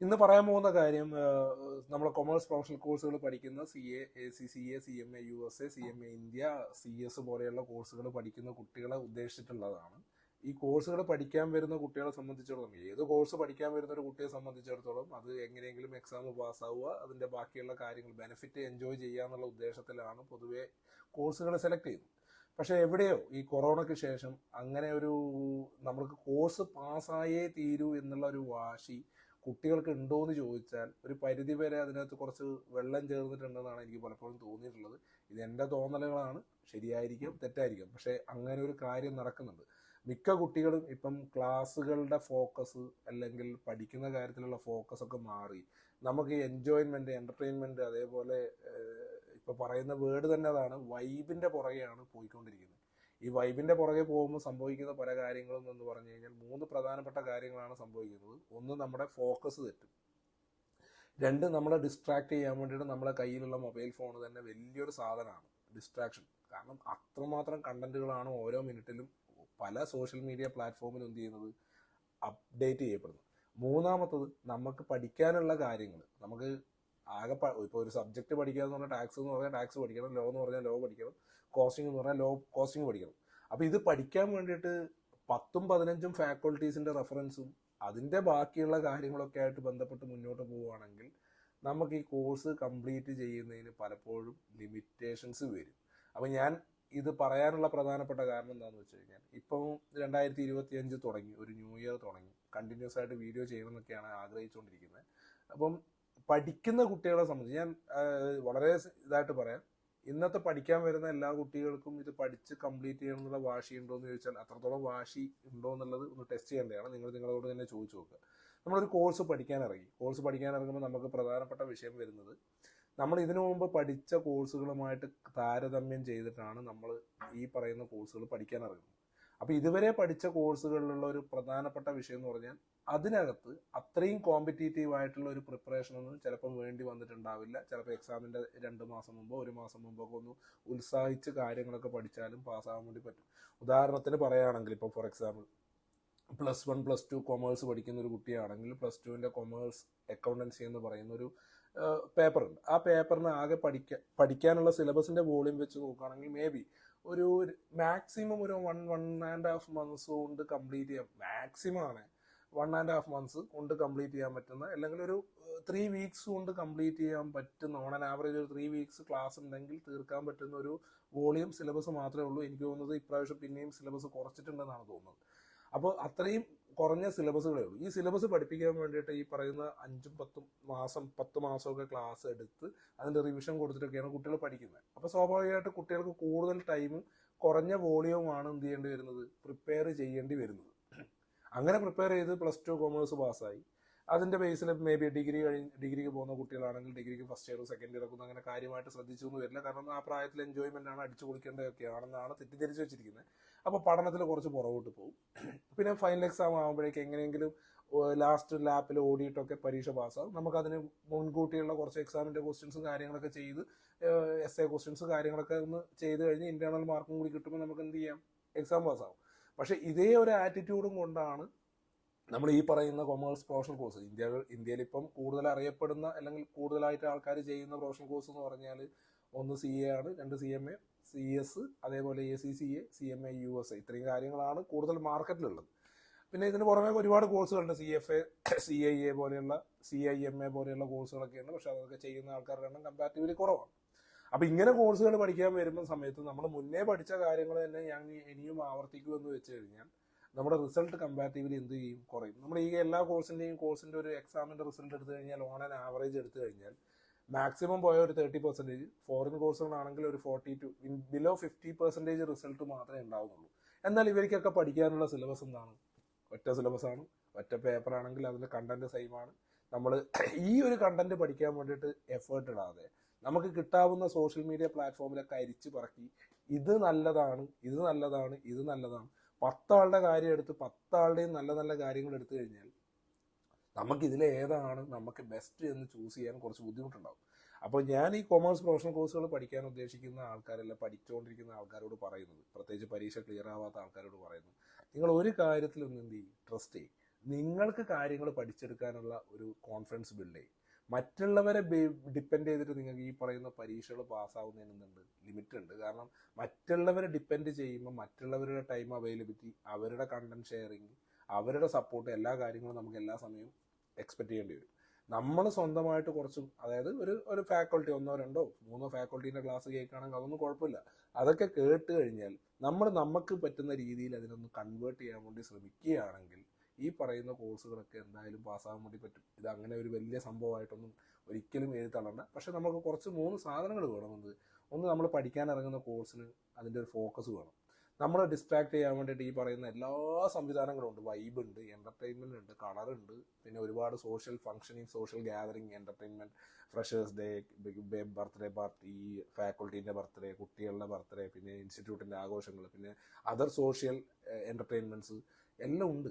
ഇന്ന് പറയാൻ പോകുന്ന കാര്യം നമ്മൾ കൊമേഴ്സ് പ്രൊഫഷണൽ കോഴ്സുകൾ പഠിക്കുന്ന C A C C A C M A U S A C M A India C S പോലെയുള്ള കോഴ്സുകൾ പഠിക്കുന്ന കുട്ടികളെ ഉദ്ദേശിച്ചിട്ടുള്ളതാണ്. ഈ കോഴ്സുകൾ പഠിക്കാൻ വരുന്ന കുട്ടികളെ സംബന്ധിച്ചിടത്തോളം ഏത് കോഴ്സ് പഠിക്കാൻ വരുന്ന ഒരു കുട്ടിയെ സംബന്ധിച്ചിടത്തോളം അത് എങ്ങനെയെങ്കിലും എക്സാം പാസ്സാവുക അതിന്റെ ബാക്കിയുള്ള കാര്യങ്ങൾ ബെനിഫിറ്റ് എൻജോയ് ചെയ്യുക എന്നുള്ള ഉദ്ദേശത്തിലാണ് പൊതുവെ കോഴ്സുകൾ സെലക്ട് ചെയ്യുന്നത്. പക്ഷേ എവിടെയോ ഈ കൊറോണയ്ക്ക് ശേഷം അങ്ങനെ ഒരു നമ്മൾക്ക് കോഴ്സ് പാസ്സായേ തീരൂ എന്നുള്ള ഒരു വാശി കുട്ടികൾക്ക് ഉണ്ടോ എന്ന് ചോദിച്ചാൽ ഒരു പരിധി വരെ അതിനകത്ത് കുറച്ച് വെള്ളം ചേർന്നിട്ടുണ്ടെന്നാണ് എനിക്ക് പലപ്പോഴും തോന്നിയിട്ടുള്ളത്. ഇത് എന്റെ തോന്നലുകളാണ്. ശരിയായിരിക്കും തെറ്റായിരിക്കും. പക്ഷേ അങ്ങനെ ഒരു കാര്യം നടക്കുന്നുണ്ട്. മിക്ക കുട്ടികളും ഇപ്പം ക്ലാസ്സുകളുടെ ഫോക്കസ് അല്ലെങ്കിൽ പഠിക്കുന്ന കാര്യത്തിലുള്ള ഫോക്കസ് ഒക്കെ മാറി. നമുക്ക് എൻജോയ്മെന്റ് എന്റർടൈൻമെന്റ് അതേപോലെ ഇപ്പൊ പറയുന്ന വേർഡ് തന്നെ അതാണ് വൈബിന്റെ പുറകെയാണ് പോയിക്കൊണ്ടിരിക്കുന്നത്. ഈ വൈബിന്റെ പുറകെ പോകുമ്പോൾ സംഭവിക്കുന്ന പല കാര്യങ്ങളും എന്ന് പറഞ്ഞു കഴിഞ്ഞാൽ മൂന്ന് പ്രധാനപ്പെട്ട കാര്യങ്ങളാണ് സംഭവിക്കുന്നത്. ഒന്ന് നമ്മുടെ ഫോക്കസ് തെറ്റും. രണ്ട് നമ്മളെ ഡിസ്ട്രാക്ട് ചെയ്യാൻ വേണ്ടിയിട്ട് നമ്മളെ കയ്യിലുള്ള മൊബൈൽ ഫോൺ തന്നെ വലിയൊരു സാധനമാണ് ഡിസ്ട്രാക്ഷൻ കാരണം അത്രമാത്രം കണ്ടന്റുകളാണ് ഓരോ മിനിറ്റിലും പല സോഷ്യൽ മീഡിയ പ്ലാറ്റ്ഫോമിൽ എന്ത് ചെയ്യുന്നത്? അപ്ഡേറ്റ് ചെയ്യപ്പെടുന്നത്. മൂന്നാമത്തത് നമുക്ക് പഠിക്കാനുള്ള കാര്യങ്ങൾ. നമുക്ക് ആകെ ഇപ്പോൾ ഒരു സബ്ജക്ട് പഠിക്കുക എന്ന് പറഞ്ഞാൽ ടാക്സ് എന്ന് പറഞ്ഞാൽ ടാക്സ് പഠിക്കണം ലോ എന്ന് പറഞ്ഞാൽ ലോ പഠിക്കണം കോസ്റ്റിംഗ് എന്ന് പറഞ്ഞാൽ ലോ കോസ്റ്റിംഗ് പഠിക്കണം. അപ്പോൾ ഇത് പഠിക്കാൻ വേണ്ടിയിട്ട് പത്തും പതിനഞ്ചും ഫാക്കൾട്ടീസിന്റെ റെഫറൻസും അതിന്റെ ബാക്കിയുള്ള കാര്യങ്ങളൊക്കെ ആയിട്ട് ബന്ധപ്പെട്ട് മുന്നോട്ട് പോവുകയാണെങ്കിൽ നമുക്ക് ഈ കോഴ്സ് കംപ്ലീറ്റ് ചെയ്യുന്നതിന് പലപ്പോഴും ലിമിറ്റേഷൻസ് വരും. അപ്പം ഞാൻ ഇത് പറയാനുള്ള പ്രധാനപ്പെട്ട കാരണം എന്താണെന്ന് വെച്ച് കഴിഞ്ഞാൽ ഇപ്പം രണ്ടായിരത്തി ഇരുപത്തി അഞ്ച് തുടങ്ങി ഒരു ന്യൂ ഇയർ തുടങ്ങി കണ്ടിന്യൂസ് ആയിട്ട് വീഡിയോ ചെയ്യണം എന്നൊക്കെയാണ് ആഗ്രഹിച്ചുകൊണ്ടിരിക്കുന്നത് അപ്പം പഠിക്കുന്ന കുട്ടികളെ സംബന്ധിച്ച് ഞാൻ വളരെ ഇതായിട്ട് പറയാം. ഇന്നത്തെ പഠിക്കാൻ വരുന്ന എല്ലാ കുട്ടികൾക്കും ഇത് പഠിച്ച് കംപ്ലീറ്റ് ചെയ്യണം എന്നുള്ള വാശി ഉണ്ടോ എന്ന് ചോദിച്ചാൽ അത്രത്തോളം വാശി ഉണ്ടോ എന്നുള്ളത് ഒന്ന് ടെസ്റ്റ് ചെയ്യേണ്ടതാണ് നിങ്ങൾ നിങ്ങളോട് തന്നെ ചോദിച്ചു നോക്കുക. നമ്മളൊരു കോഴ്സ് പഠിക്കാൻ ഇറങ്ങി. കോഴ്സ് പഠിക്കാൻ ഇറങ്ങുമ്പോൾ നമുക്ക് പ്രധാനപ്പെട്ട വിഷയം വരുന്നത് നമ്മൾ ഇതിനു മുമ്പ് പഠിച്ച കോഴ്സുകളുമായിട്ട് താരതമ്യം ചെയ്തിട്ടാണ് നമ്മൾ ഈ പറയുന്ന കോഴ്സുകൾ പഠിക്കാൻ ഇറങ്ങുന്നത്. അപ്പൊ ഇതുവരെ പഠിച്ച കോഴ്സുകളിലുള്ള ഒരു പ്രധാനപ്പെട്ട വിഷയം എന്ന് പറഞ്ഞാൽ അതിനകത്ത് അത്രയും കോമ്പറ്റീറ്റീവ് ആയിട്ടുള്ള ഒരു പ്രിപ്പറേഷൻ ഒന്നും ചിലപ്പം വേണ്ടി വന്നിട്ടുണ്ടാവില്ല. ചിലപ്പോൾ എക്സാമിന്റെ രണ്ട് മാസം മുമ്പോ ഒരു മാസം മുമ്പോ ഒക്കെ ഒന്ന് ഉത്സാഹിച്ച് കാര്യങ്ങളൊക്കെ പഠിച്ചാലും പാസ്സാകാൻ വേണ്ടി പറ്റും. ഉദാഹരണത്തിന് പറയുകയാണെങ്കിൽ ഇപ്പോൾ for example plus one plus two commerce പഠിക്കുന്ന ഒരു കുട്ടിയാണെങ്കിൽ പ്ലസ് ടുവിന്റെ കൊമേഴ്സ് അക്കൗണ്ടൻസി എന്ന് പറയുന്ന ഒരു പേപ്പറുണ്ട് ആ പേപ്പറിന് ആകെ പഠിക്കാൻ പഠിക്കാനുള്ള സിലബസിന്റെ വോളിയം വെച്ച് നോക്കുകയാണെങ്കിൽ മേ ബി ഒരു മാക്സിമം ഒരു one one and half months കൊണ്ട് കംപ്ലീറ്റ് ചെയ്യാം. മാക്സിമം ആണ്. വൺ ആൻഡ് ഹാഫ് മന്ത്സ് കൊണ്ട് കംപ്ലീറ്റ് ചെയ്യാൻ പറ്റുന്ന അല്ലെങ്കിൽ ഒരു ത്രീ വീക്സ് കൊണ്ട് കംപ്ലീറ്റ് ചെയ്യാൻ പറ്റുന്ന ഓൺ ആൻ ആവറേജ് ഒരു ത്രീ വീക്സ് ക്ലാസ് ഉണ്ടെങ്കിൽ തീർക്കാൻ പറ്റുന്ന ഒരു വോളിയം സിലബസ് മാത്രമേ ഉള്ളൂ. എനിക്ക് തോന്നുന്നത് ഇപ്രാവശ്യം പിന്നെയും സിലബസ് കുറച്ചിട്ടുണ്ടെന്നാണ് തോന്നുന്നത്. അപ്പോൾ അത്രയും കുറഞ്ഞ സിലബസുകളേ ഉള്ളൂ. ഈ സിലബസ് പഠിപ്പിക്കാൻ വേണ്ടിയിട്ട് ഈ പറയുന്ന അഞ്ചും പത്തും മാസം പത്ത് മാസമൊക്കെ ക്ലാസ് എടുത്ത് അതിന്റെ റിവിഷൻ കൊടുത്തിട്ടൊക്കെയാണ് കുട്ടികൾ പഠിക്കുന്നത്. അപ്പോൾ സ്വാഭാവികമായിട്ട് കുട്ടികൾക്ക് കൂടുതൽ ടൈമും കുറഞ്ഞ വോളിയവുമാണ് എന്ത് ചെയ്യേണ്ടി വരുന്നത്? പ്രിപ്പയർ ചെയ്യേണ്ടി വരുന്നത്. അങ്ങനെ പ്രിപ്പയർ ചെയ്ത് പ്ലസ് ടു കോമേഴ്സ് പാസ്സായി. അതിന്റെ ബേസിൽ മേ ബി ഡിഗ്രി കഴിഞ്ഞ് ഡിഗ്രിക്ക് പോകുന്ന കുട്ടികളാണെങ്കിൽ ഡിഗ്രിക്ക് ഫസ്റ്റ് ഇയർ സെക്കൻഡ് ഇയർ ഒക്കെ അങ്ങനെ കാര്യമായിട്ട് ശ്രദ്ധിച്ചു എന്ന് വരില്ല. കാരണം ആ പ്രായത്തിൽ എൻജോയ്മെന്റ് ആണ് അടിച്ചു പൊളിക്കേണ്ടതൊക്കെയാണെന്നാണ് തെറ്റിദ്ധരിച്ചു വെച്ചിരിക്കുന്നത് അപ്പോൾ പഠനത്തിൽ കുറച്ച് പുറകോട്ട് പോകും. പിന്നെ ഫൈനൽ എക്സാം ആകുമ്പോഴേക്ക് എങ്ങനെയെങ്കിലും ലാസ്റ്റ് ലാപ്പിൽ ഓടിയിട്ടൊക്കെ പരീക്ഷ പാസ്സാകും നമുക്കതിന് മുൻകൂട്ടിയുള്ള കുറച്ച് എക്സാമിന്റെ ക്വസ്റ്റ്യൻസും കാര്യങ്ങളൊക്കെ ചെയ്ത് എസ് എ ക്വസ്റ്റ്യൻസ് കാര്യങ്ങളൊക്കെ ഒന്ന് ചെയ്ത് കഴിഞ്ഞ് ഇന്റേണൽ മാർക്കും കൂടി കിട്ടുമ്പോൾ നമുക്ക് എന്ത് ചെയ്യാം? എക്സാം പാസ്സാകും പക്ഷേ ഇതേ ഒരു ആറ്റിറ്റ്യൂഡും കൊണ്ടാണ് നമ്മൾ ഈ പറയുന്ന കൊമേഴ്സ് പ്രൊഫഷണൽ കോഴ്സ് ഇന്ത്യ ഇന്ത്യയിൽ ഇപ്പം കൂടുതൽ അറിയപ്പെടുന്ന അല്ലെങ്കിൽ കൂടുതലായിട്ട് ആൾക്കാർ ചെയ്യുന്ന പ്രൊഫഷണൽ കോഴ്സ് എന്ന് പറഞ്ഞാൽ ഒന്ന് സി എ ആണ് രണ്ട് C M A C S അതേപോലെ A C C A C M A U S A ഇത്രയും കാര്യങ്ങളാണ് കൂടുതൽ മാർക്കറ്റിലുള്ളത് പിന്നെ ഇതിന് പുറമെ ഒരുപാട് കോഴ്സുകളുണ്ട് C F A C I A പോലെയുള്ള സി ഐ എം എ പോലെയുള്ള കോഴ്സുകളൊക്കെ ഉണ്ട് പക്ഷെ അതൊക്കെ ചെയ്യുന്ന ആൾക്കാരുടെ എണ്ണം കമ്പാരിറ്റീവ്ലി കുറവാണ്. അപ്പൊ ഇങ്ങനെ കോഴ്സുകൾ പഠിക്കാൻ വരുമ്പോൾ സമയത്ത് നമ്മൾ മുന്നേ പഠിച്ച കാര്യങ്ങൾ തന്നെ ഞാൻ ഇനിയും ആവർത്തിക്കുമെന്ന് വെച്ച് കഴിഞ്ഞാൽ നമ്മുടെ റിസൾട്ട് കമ്പാരിറ്റീവ്ലി എന്ത് ചെയ്യും? കുറയും. നമ്മൾ ഈ എല്ലാ കോഴ്സിന്റെയും കോഴ്സിന്റെ ഒരു എക്സാമിന്റെ റിസൾട്ട് എടുത്തു കഴിഞ്ഞാൽ ഓൺ ആൻഡ് ആവറേജ് എടുത്തു കഴിഞ്ഞാൽ മാക്സിമം പോയ ഒരു തേർട്ടി പെർസെന്റേജ് ഫോറിൻ കോഴ്സുകളാണെങ്കിൽ ഒരു forty to below fifty percentage result മാത്രമേ ഉണ്ടാവുന്നുള്ളൂ. എന്നാൽ ഇവർക്കൊക്കെ പഠിക്കാനുള്ള സിലബസ് എന്താണ്? ഒറ്റ സിലബസാണ് ഒറ്റ പേപ്പർ ആണെങ്കിൽ അതിന്റെ കണ്ടന്റ് സെയിം ആണ്. നമ്മൾ ഈ ഒരു കണ്ടന്റ് പഠിക്കാൻ വേണ്ടിയിട്ട് എഫേർട്ട് ഇടാതെ നമുക്ക് കിട്ടാവുന്ന സോഷ്യൽ മീഡിയ പ്ലാറ്റ്ഫോമിലൊക്കെ അരിച്ചു പറക്കി ഇത് നല്ലതാണ് ഇത് നല്ലതാണ് ഇത് നല്ലതാണ് പത്താളുടെ കാര്യം എടുത്ത് പത്താളുടെയും നല്ല നല്ല കാര്യങ്ങൾ എടുത്തു കഴിഞ്ഞാൽ നമുക്ക് ഇതിൽ ഏതാണ് നമുക്ക് ബെസ്റ്റ് എന്ന് ചൂസ് ചെയ്യാൻ കുറച്ച് ബുദ്ധിമുട്ടുണ്ടാവും. അപ്പോൾ ഞാൻ ഈ കൊമേഴ്സ് പ്രൊഫഷണൽ കോഴ്സുകൾ പഠിക്കാൻ ഉദ്ദേശിക്കുന്ന ആൾക്കാരല്ല പഠിച്ചുകൊണ്ടിരിക്കുന്ന ആൾക്കാരോട് പറയുന്നത്. പ്രത്യേകിച്ച് പരീക്ഷ ക്ലിയർ ആവാത്ത ആൾക്കാരോട് പറയുന്നു നിങ്ങൾ ഒരു കാര്യത്തിലൊന്നും എന്ത് ചെയ്യും? ട്രസ്റ്റ് ചെയ്യും. നിങ്ങൾക്ക് കാര്യങ്ങൾ പഠിച്ചെടുക്കാനുള്ള ഒരു കോൺഫിഡൻസ് ബിൽഡ് ചെയ്യും. മറ്റുള്ളവരെ ഡിപ്പെൻഡ് ചെയ്തിട്ട് നിങ്ങൾക്ക് ഈ പറയുന്ന പരീക്ഷകൾ പാസ്സാവുന്നതിനുണ്ട് ലിമിറ്റ് ഉണ്ട്. കാരണം മറ്റുള്ളവരെ ഡിപ്പെൻഡ് ചെയ്യുമ്പോൾ മറ്റുള്ളവരുടെ ടൈം അവൈലബിലിറ്റി അവരുടെ കണ്ടന്റ് ഷെയറിങ് അവരുടെ സപ്പോർട്ട് എല്ലാ കാര്യങ്ങളും നമുക്ക് എല്ലാ സമയവും എക്സ്പെക്ട് ചെയ്യേണ്ടി വരും. നമ്മൾ സ്വന്തമായിട്ട് കുറച്ച് അതായത് ഒരു ഒരു ഫാക്കൾട്ടി ഒന്നോ രണ്ടോ മൂന്നോ ഫാക്കൾട്ടീന്റെ ക്ലാസ് കേൾക്കുകയാണെങ്കിൽ അതൊന്നും കുഴപ്പമില്ല. അതൊക്കെ കേട്ട് കഴിഞ്ഞാൽ നമ്മൾ നമുക്ക് പറ്റുന്ന രീതിയിൽ അതിനൊന്ന് കൺവേർട്ട് ചെയ്യാൻ വേണ്ടി ശ്രമിക്കുകയാണെങ്കിൽ ഈ പറയുന്ന കോഴ്സുകളൊക്കെ എന്തായാലും പാസ്സാകാൻ വേണ്ടി പറ്റും. ഇത് അങ്ങനെ ഒരു വലിയ സംഭവമായിട്ടൊന്നും ഒരിക്കലും എഴുതി തള്ളണ്ട. പക്ഷെ നമുക്ക് കുറച്ച് മൂന്ന് സാധനങ്ങൾ വേണമെന്നത് ഒന്ന് നമ്മൾ പഠിക്കാൻ ഇറങ്ങുന്ന കോഴ്സിന് അതിന്റെ ഒരു ഫോക്കസ് വേണം. നമ്മളെ ഡിസ്ട്രാക്ട് ചെയ്യാൻ വേണ്ടിയിട്ട് ഈ പറയുന്ന എല്ലാ സംവിധാനങ്ങളും ഉണ്ട്. വൈബ് ഉണ്ട് എന്റർടൈൻമെന്റ് ഉണ്ട് കളറുണ്ട് പിന്നെ ഒരുപാട് social functioning social gathering entertainment freshers day birthday party ഫാക്കൾട്ടീന്റെ birthday കുട്ടികളുടെ ബർത്ത്ഡേ പിന്നെ ഇൻസ്റ്റിറ്റ്യൂട്ടിന്റെ ആഘോഷങ്ങൾ പിന്നെ അതർ സോഷ്യൽ എന്റർടൈൻമെന്റ്സ് എല്ലാം ഉണ്ട്.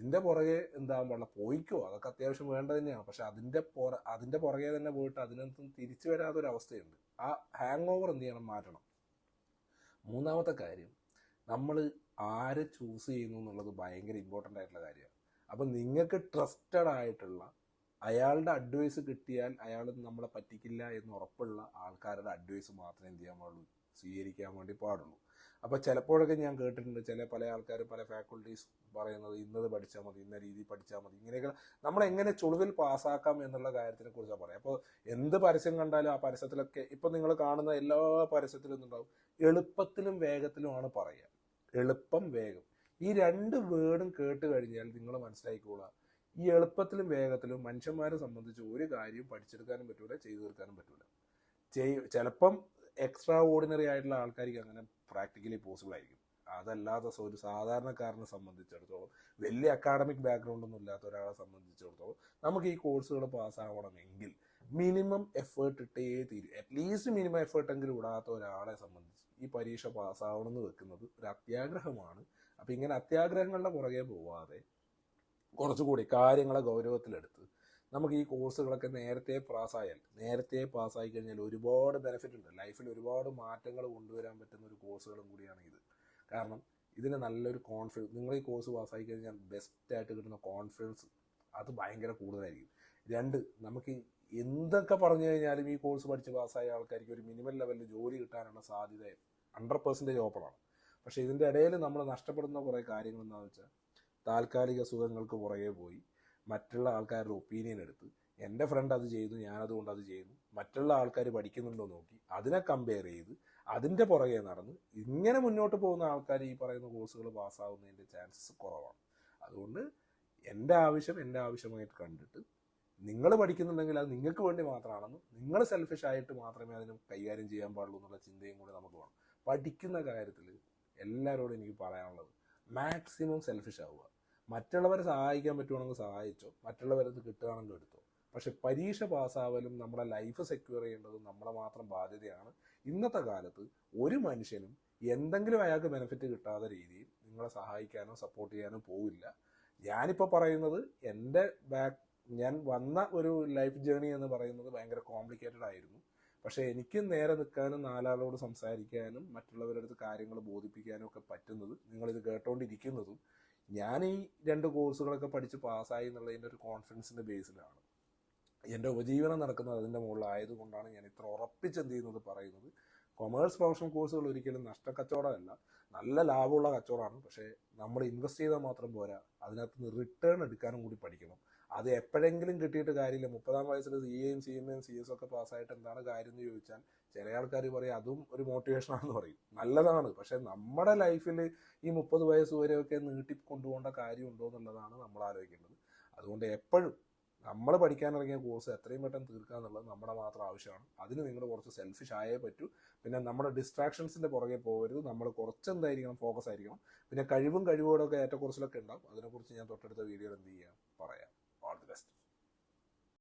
ഇതിന്റെ പുറകെ എന്താ പാടില്ല പോയിക്കോ? അതൊക്കെ അത്യാവശ്യം വേണ്ട തന്നെയാണ്. പക്ഷെ അതിന്റെ പുറ അതിന്റെ പുറകെ തന്നെ പോയിട്ട് അതിനകത്തും തിരിച്ചു വരാത്ത ഒരു അവസ്ഥയുണ്ട്. ആ ഹാങ് ഓവർ എന്ത് ചെയ്യണം? മാറ്റണം. മൂന്നാമത്തെ കാര്യം നമ്മൾ ആരെ ചൂസ് ചെയ്യുന്നു എന്നുള്ളത് ഭയങ്കര ഇമ്പോർട്ടന്റ് ആയിട്ടുള്ള കാര്യമാണ്. അപ്പം നിങ്ങൾക്ക് ട്രസ്റ്റഡ് ആയിട്ടുള്ള അയാളുടെ അഡ്വൈസ് കിട്ടിയാൽ അയാൾ നമ്മളെ പറ്റിക്കില്ല എന്ന് ഉറപ്പുള്ള ആൾക്കാരുടെ അഡ്വൈസ് മാത്രമേ എന്ത് ചെയ്യാൻ പാടുള്ളൂ? സ്വീകരിക്കാൻ വേണ്ടി പാടുള്ളൂ. അപ്പോൾ ചിലപ്പോഴൊക്കെ ഞാൻ കേട്ടിട്ടുണ്ട് ചില പല ആൾക്കാരും പല ഫാക്കൾട്ടീസ് പറയുന്നത് ഇന്നത് പഠിച്ചാൽ മതി ഇന്ന രീതി പഠിച്ചാൽ മതി ഇങ്ങനെയൊക്കെ നമ്മൾ എങ്ങനെ ചുളിവിൽ പാസ്സാക്കാം എന്നുള്ള കാര്യത്തിനെ കുറിച്ചാണ് പറയാം. അപ്പോൾ എന്ത് പരസ്യം കണ്ടാലും ആ പരസ്യത്തിലൊക്കെ ഇപ്പം നിങ്ങൾ കാണുന്ന എല്ലാ പരസ്യത്തിലും എന്തുണ്ടാവും എളുപ്പത്തിലും വേഗത്തിലുമാണ് പറയുക എളുപ്പം വേഗം. ഈ രണ്ട് വേർഡും കേട്ട് കഴിഞ്ഞാൽ നിങ്ങൾ മനസ്സിലാക്കിക്കോളുക ഈ എളുപ്പത്തിലും വേഗത്തിലും മനുഷ്യന്മാരെ സംബന്ധിച്ച് ഒരു കാര്യവും പഠിച്ചെടുക്കാനും പറ്റൂല ചെയ്തു തീർക്കാനും പറ്റൂല. ചെയ് ചിലപ്പം എക്സ്ട്രാ ഓർഡിനറി ആയിട്ടുള്ള ആൾക്കാർക്ക് അങ്ങനെ പ്രാക്ടിക്കലി പോസിബിൾ ആയിരിക്കും. അതല്ലാതെ ഒരു സാധാരണക്കാരനെ സംബന്ധിച്ചിടത്തോളം വലിയ അക്കാഡമിക് ബാക്ക്ഗ്രൗണ്ട് ഒന്നും ഇല്ലാത്ത ഒരാളെ സംബന്ധിച്ചിടത്തോളം നമുക്ക് ഈ കോഴ്സുകൾ പാസ്സാവണമെങ്കിൽ മിനിമം എഫേർട്ട് ഇട്ടേ തീരും അറ്റ്ലീസ്റ്റ് മിനിമം എഫേർട്ട് എങ്കിലും ഇടാത്ത ഒരാളെ സംബന്ധിച്ച് ഈ പരീക്ഷ പാസ്സാവണം എന്ന് വെക്കുന്നത് ഒരു അത്യാഗ്രഹമാണ്. അപ്പം ഇങ്ങനെ അത്യാഗ്രഹങ്ങളുടെ പുറകെ പോവാതെ കുറച്ചുകൂടി കാര്യങ്ങളെ ഗൗരവത്തിലെടുത്ത് നമുക്ക് ഈ കോഴ്സുകളൊക്കെ നേരത്തെ പാസ്സായാൽ നേരത്തെ പാസ്സായി കഴിഞ്ഞാൽ ഒരുപാട് ബെനിഫിറ്റ് ഉണ്ട്. ലൈഫിൽ ഒരുപാട് മാറ്റങ്ങൾ കൊണ്ടുവരാൻ പറ്റുന്ന ഒരു കോഴ്സുകളും കൂടിയാണ് ഇത്. കാരണം ഇതിന് നല്ലൊരു കോൺഫിഡൻസ് നിങ്ങൾ ഈ കോഴ്സ് പാസ്സായി കഴിഞ്ഞാൽ ബെസ്റ്റ് ആയിട്ട് കിട്ടുന്ന കോൺഫിഡൻസ് അത് ഭയങ്കര കൂടുതലായിരിക്കും. രണ്ട് നമുക്ക് എന്തൊക്കെ പറഞ്ഞു കഴിഞ്ഞാലും ഈ കോഴ്സ് പഠിച്ച് പാസ്സായ ആൾക്കാർക്ക് ഒരു മിനിമം ലെവലിൽ ജോലി കിട്ടാനുള്ള സാധ്യത ഹൺഡ്രഡ് പെർസെന്റേജ് ഓപ്പണാണ് പക്ഷേ ഇതിന്റെ ഇടയിൽ നമ്മൾ നഷ്ടപ്പെടുന്ന കുറേ കാര്യങ്ങൾ എന്താണെന്ന് വെച്ചാൽ താൽക്കാലിക സുഖങ്ങൾക്ക് പുറകെ പോയി മറ്റുള്ള ആൾക്കാരുടെ ഒപ്പീനിയൻ എടുത്ത് എന്റെ ഫ്രണ്ട് അത് ചെയ്തു ഞാൻ അതുകൊണ്ട് അത് ചെയ്തു മറ്റുള്ള ആൾക്കാർ പഠിക്കുന്നുണ്ടോ നോക്കി അതിനെ കമ്പയർ ചെയ്ത് അതിന്റെ പുറകെ നടന്ന് ഇങ്ങനെ മുന്നോട്ട് പോകുന്ന ആൾക്കാർ ഈ പറയുന്ന കോഴ്സുകൾ പാസ്സാവുന്നതിന്റെ ചാൻസസ് കുറവാണ്. അതുകൊണ്ട് എന്റെ ആവശ്യം എന്റെ ആവശ്യമായിട്ട് കണ്ടിട്ട് നിങ്ങൾ പഠിക്കുന്നുണ്ടെങ്കിൽ അത് നിങ്ങൾക്ക് വേണ്ടി മാത്രമാണെന്നും നിങ്ങൾ സെൽഫിഷ് ആയിട്ട് മാത്രമേ അതിന് കൈകാര്യം ചെയ്യാൻ പാടുള്ളൂ എന്നുള്ള ചിന്തയും കൂടി നമുക്ക് വേണം. പഠിക്കുന്ന കാര്യത്തിൽ എല്ലാവരോടും എനിക്ക് പറയാനുള്ളത് മാക്സിമം സെൽഫിഷ് ആവുക. മറ്റുള്ളവരെ സഹായിക്കാൻ പറ്റുവാണെങ്കിൽ സഹായിച്ചോ. മറ്റുള്ളവരത് കിട്ടുകയാണെങ്കിൽ എടുത്തോ. പക്ഷെ പരീക്ഷ പാസ്സാവലും നമ്മുടെ ലൈഫ് സെക്യൂർ ചെയ്യേണ്ടതും നമ്മളെ മാത്രം ബാധ്യതയാണ്. ഇന്നത്തെ കാലത്ത് ഒരു മനുഷ്യനും എന്തെങ്കിലും അയാൾക്ക് ബെനിഫിറ്റ് കിട്ടാത്ത രീതിയിൽ നിങ്ങളെ സഹായിക്കാനോ സപ്പോർട്ട് ചെയ്യാനോ പോവില്ല. ഞാനിപ്പോൾ പറയുന്നത് എന്റെ ബാക്ക് ഞാൻ വന്ന ഒരു ലൈഫ് ജേണി എന്ന് പറയുന്നത് ഭയങ്കര കോംപ്ലിക്കേറ്റഡ് ആയിരുന്നു. പക്ഷേ എനിക്ക് നേരെ നിൽക്കാനും നാലാളോട് സംസാരിക്കാനും മറ്റുള്ളവരുടെ അടുത്ത് കാര്യങ്ങൾ ബോധിപ്പിക്കാനും ഒക്കെ പറ്റുന്നത് നിങ്ങളിത് കേട്ടോണ്ടിരിക്കുന്നതും ഞാൻ ഈ രണ്ട് കോഴ്സുകളൊക്കെ പഠിച്ച് പാസ്സായി എന്നുള്ളതിന്റെ ഒരു കോൺഫിഡൻസിന്റെ ബേസിലാണ്. എന്റെ ഉപജീവനം നടക്കുന്നത് അതിന്റെ മുകളിലായതുകൊണ്ടാണ് ഞാൻ ഇത്ര ഉറപ്പിച്ച് എന്ത് ചെയ്യുന്നത് പറയുന്നത്. കൊമേഴ്സ് പ്രൊഫഷണൽ കോഴ്സുകൾ ഒരിക്കലും നഷ്ടക്കച്ചവടമല്ല. നല്ല ലാഭമുള്ള കച്ചവടമാണ്. പക്ഷേ നമ്മൾ ഇൻവെസ്റ്റ് ചെയ്താൽ മാത്രം പോരാ. അതിനകത്ത് നിന്ന് റിട്ടേൺ എടുക്കാനും കൂടി പഠിക്കണം. അത് എപ്പോഴെങ്കിലും കിട്ടിയിട്ട് കാര്യമില്ല. മുപ്പതാം വയസ്സിൽ സി എയും സി എം എയും സി എസ് ഒക്കെ പാസ്സായിട്ട് എന്താണ് കാര്യം എന്ന് ചോദിച്ചാൽ ചില ആൾക്കാർ പറയും അതും ഒരു മോട്ടിവേഷൻ ആണെന്ന് പറയും. നല്ലതാണ്. പക്ഷെ നമ്മുടെ ലൈഫിൽ ഈ മുപ്പത് വയസ്സ് വരെയൊക്കെ നീട്ടി കൊണ്ടുപോകേണ്ട കാര്യമുണ്ടോ എന്നുള്ളതാണ് നമ്മൾ ആലോചിക്കേണ്ടത്. അതുകൊണ്ട് എപ്പോഴും നമ്മൾ പഠിക്കാൻ പഠിക്കാനിറങ്ങിയ കോഴ്സ് എത്രയും പെട്ടെന്ന് തീർക്കുക എന്നുള്ളത് നമ്മുടെ മാത്രം ആവശ്യമാണ്. അതിന് നിങ്ങൾ കുറച്ച് സെൽഫിഷ് ആയേ പറ്റൂ. പിന്നെ നമ്മുടെ ഡിസ്ട്രാക്ഷൻസിന്റെ പുറകെ പോകരുത്. നമ്മൾ കുറച്ച് എന്തായിരിക്കണം ഫോക്കസ് ആയിരിക്കണം. പിന്നെ കഴിവും കഴിവുകളൊക്കെ ഏറ്റക്കുറച്ചിലൊക്കെ ഉണ്ടാവും. അതിനെക്കുറിച്ച് ഞാൻ തൊട്ടടുത്ത വീഡിയോയിൽ എന്ത് ചെയ്യാം? പറയാം.